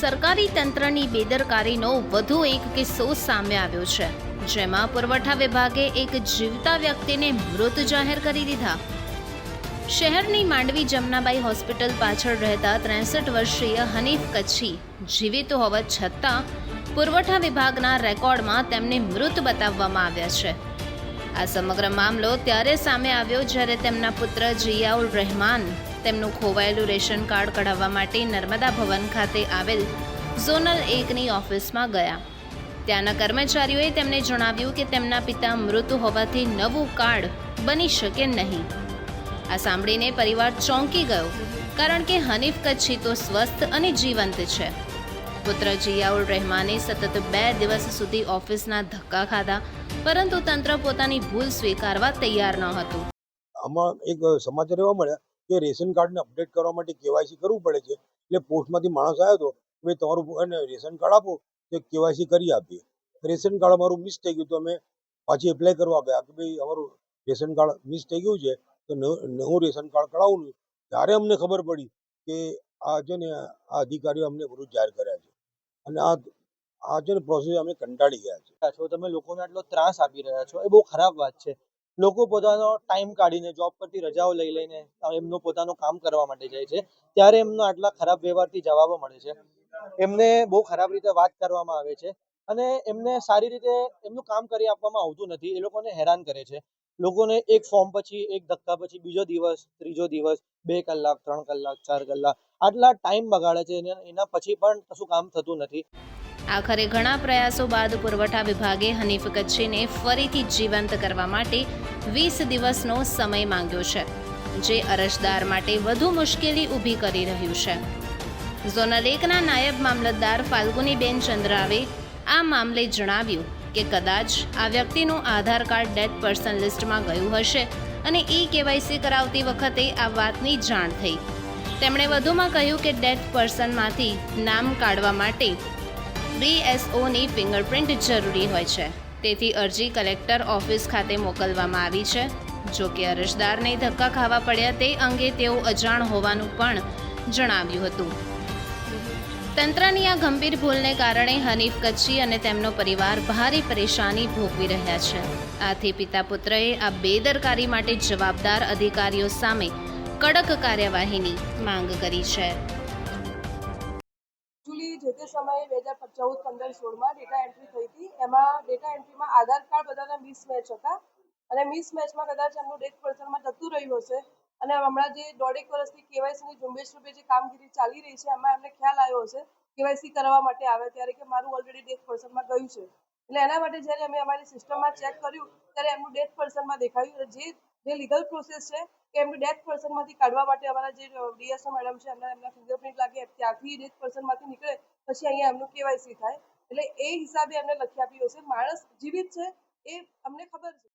સરકારી તંત્રની બેદરકારીનો વધુ એક કિસ્સો સામે આવ્યો છે. જેમાં પુરવઠા વિભાગે એક જીવતા વ્યક્તિને મૃત જાહેર કરી દીધા. શહેરની માંડવી જમનાબાઈ હોસ્પિટલ પાછળ રહેતા ત્રેસઠ વર્ષીય હનીફ કચ્છી જીવિત હોવા છતાં પુરવઠા વિભાગના રેકોર્ડમાં તેમને મૃત બતાવવામાં આવ્યા છે. આ સમગ્ર મામલો ત્યારે સામે આવ્યો જ્યારે તેમના પુત્ર જિયાઉલ રહેમાન તેમનું ખોવાયેલું રેશન કાર્ડ કઢાવવા માટે નર્મદા ભવન ખાતે આવેલ ઝોનલ એકની ઓફિસમાં ગયા. ત્યાંના કર્મચારીઓએ તેમને જણાવ્યું કે તેમના પિતા મૃત હોવાથી નવું કાર્ડ બની શકે નહીં. આ સાંભળીને પરિવાર ચોંકી ગયો, કારણ કે હનીફ કચ્છી તો સ્વસ્થ અને જીવંત છે. પુત્ર જિયાઉલ રહેમાને સતત બે દિવસ સુધી ઓફિસના ધક્કા ખાધા પરંતુ તંત્ર પોતાની ભૂલ સ્વીકારવા તૈયાર ન હતું. આમાં એક સમાચાર એવા મળ્યા કે રેશન કાર્ડને અપડેટ કરવા માટે કેવાયસી કરવું પડે છે. એટલે પોસ્ટમાંથી માણસ આવ્યો હતો ભાઈ તમારું રેશન કાર્ડ આપો, તો કેવાયસી કરી આપીએ. રેશન કાર્ડ અમારું મિસ થઈ ગયું તો અમે પાછી એપ્લાય કરવા ગયા કે ભાઈ અમારું રેશન કાર્ડ મિસ થઈ ગયું છે, તો નવું રેશન કાર્ડ કઢાવું ત્યારે અમને ખબર પડી કે આ છે ને આ અધિકારીઓ અમને વૃદ્ધ જાહેર કર્યા છે. અને આ આ જે પ્રોસેસ અમે કંટાળી ગયા છે છો, તમે લોકોને આટલો ત્રાસ આપી રહ્યા છો, એ બહુ ખરાબ વાત છે. લોકો પોતાનો ટાઈમ કાઢીને જોબ પરથી રજાઓ લઈ લઈને એમનું પોતાનું કામ કરવા માટે જાય છે. ત્યારે એમનો આટલા ખરાબ વ્યવહારથી જવાબો મળે છે. એમને બહુ ખરાબ રીતે વાત કરવામાં આવે છે અને એમને સારી રીતે એમનું કામ કરી આપવામાં આવતું નથી, એ લોકોને હેરાન કરે છે. લોકોને એક ફોર્મ પછી એક ધક્કા પછી બીજો દિવસ, ત્રીજો દિવસ, બે કલાક, ત્રણ કલાક, ચાર કલાક, આટલા ટાઈમ બગાડે છે એના પછી પણ કશું કામ થતું નથી. આખરે ઘણા પ્રયાસો બાદ પુરવઠા વિભાગે હનીફ કચ્છીને ફરીથી જીવંત કરવા માટે વીસ દિવસનો સમય માંગ્યો છે, જે અરજદાર માટે વધુ મુશ્કેલી ઊભી કરી રહ્યું છે. ઝોનલ એકના નાયબ મામલતદાર ફાલ્ગુનીબેન ચંદ્રાવે આ મામલે જણાવ્યું કે કદાચ આ વ્યક્તિનું આધાર કાર્ડ ડેથ પર્સન લિસ્ટમાં ગયું હશે અને ઈ કેવાયસી કરાવતી વખતે આ વાતની જાણ થઈ. તેમણે વધુમાં કહ્યું કે ડેથ પર્સનમાંથી નામ કાઢવા માટે બીએસઓની ફિંગરપ્રિન્ટ જરૂરી હોય છે. તેથી અરજી કલેક્ટર ઓફિસ ખાતે મોકલવામાં આવી છે. જો કે અરજદારને ધક્કા ખાવા પડ્યા તે અંગે તેઓ અજાણ હોવાનું પણ જણાવ્યું હતું. તંત્રની આ ગંભીર ભૂલને કારણે હનીફ કચ્છી અને તેમનો પરિવાર ભારે પરેશાની ભોગવી રહ્યા છે. આથી પિતા પુત્રએ આ બેદરકારી માટે જવાબદાર અધિકારીઓ સામે કડક કાર્યવાહીની માંગ કરી છે. જે તે સમયે બે હજાર ચૌદ પંદર, સોળમાં ડેટા એન્ટ્રી થઈ હતી. એમાં ડેટા એન્ટ્રીમાં આધાર કાર્ડ બધાના મિસમેચ હતા. અને મિસમેચમાં કદાચ એમનું ડેથ પર્સનમાં જતું રહ્યું હશે. અને હમણાં જે દોઢેક વર્ષથી કેવાયસીની ઝુંબેશ રૂપે જે કામગીરી ચાલી રહી છે, એમાં એમને ખ્યાલ આવ્યો હશે કેવાયસી કરવા માટે આવે ત્યારે કે મારું ઓલરેડી ડેથ પર્સનમાં ગયું છે. એટલે એના માટે જ્યારે અમે અમારી સિસ્ટમમાં ચેક કર્યું, ત્યારે એમનું ડેથ પર્સનમાં દેખાયું. જે જે લીગલ પ્રોસેસ છે કે એમની ડેથ પર્સનમાંથી કાઢવા માટે અમારા જે ડીએસઓ મેડમ છે, એમના એમના ફિંગરપ્રિન્ટ લાગે ત્યાંથી ડેથ પર્સનમાંથી નીકળે, પછી અહીંયા એમનું કેવાયસી થાય. એટલે એ હિસાબે એમને લખી આપ્યું હશે. માણસ જીવિત છે એ અમને ખબર છે.